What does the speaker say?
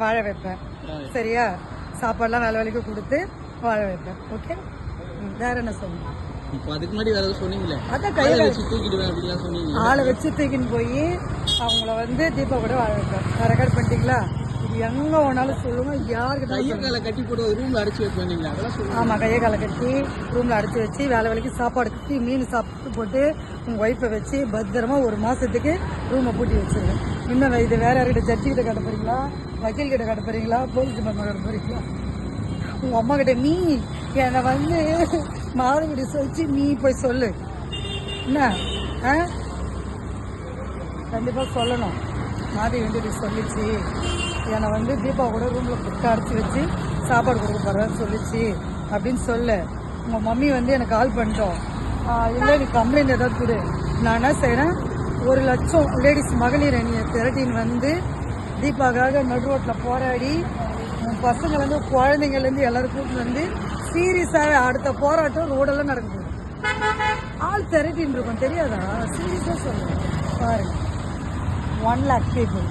வாழ வைப்பேன். சரியா? சாப்பாடுலாம் வேலை வேலைக்கு கொடுத்து வாழ வைப்பேன். ஓகே வேற என்ன சொல்லணும்? சொன்னீங்க ஆளை வச்சு தூக்கின்னு போய் அவங்கள வந்து தீபா கூட வாழ வைப்பேன். ரெக்கார்ட் பண்ணிட்டீங்களா எங்க வேணாலும் சொல்லுங்க. யாருக்கிட்ட கையை காலை கட்டி போட்டு ரூம்ல அடைச்சு வைப்பேன் நீங்க அதெல்லாம் சொல்லுங்க. ஆமா கையை காலை கட்டி ரூம்ல அடைச்சி வச்சு வேலை வேலைக்கு சாப்பாடு கட்டி மீன் சாப்பிட்டு போட்டு உங்க ஒய்ஃபை வச்சு பத்திரமா ஒரு மாசத்துக்கு ரூமை பூட்டி வச்சிருவேன் இன்னும் இது? வேற யார்கிட்ட ஜட்ஜி கிட்ட கட்ட போறீங்களா? வக்கீல் கிட்ட கட்ட போறீங்களா? போலீஸ் டிபார்ட்மெண்ட் கட்ட போறீங்களா? உங்க அம்மா கிட்ட நீ என்னை வந்து மாதவிடி சொல்லிச்சு நீ போய் சொல்லு. என்ன? ஆ? கண்டிப்பா சொல்லணும். மாதவி வந்து இப்படி சொல்லிச்சு. என்னை வந்து தீபா கூட ரூமில் புட்டு அடைச்சி வச்சு சாப்பாடு கொடுக்க போகிறேன்னு சொல்லிச்சு. அப்படின்னு சொல்லு. உங்கள் மம்மி வந்து எனக்கு கால் பண்ணிட்டோம் இல்லை நீ கம்ப்ளைண்ட் ஏதாவது கொடு. நான் என்ன செய்கிறேன் ஒரு லட்சம் லேடிஸ் மகளிர் அணியை திரட்டின்னு வந்து தீபாக்காக நடு ரோட்டில் போராடி உன் பசங்கள்லேருந்து குழந்தைங்கள்லேருந்து எல்லாருக்கும் வந்து சீரியஸாக அடுத்த போராட்டம் ரோடெல்லாம் நடக்குது. ஆள் திரட்டின்னு இருக்கும். தெரியாதா? சீரியஸாக சொல்லுவேன் பாருங்கள் ஒன் லேக் பீப்புள்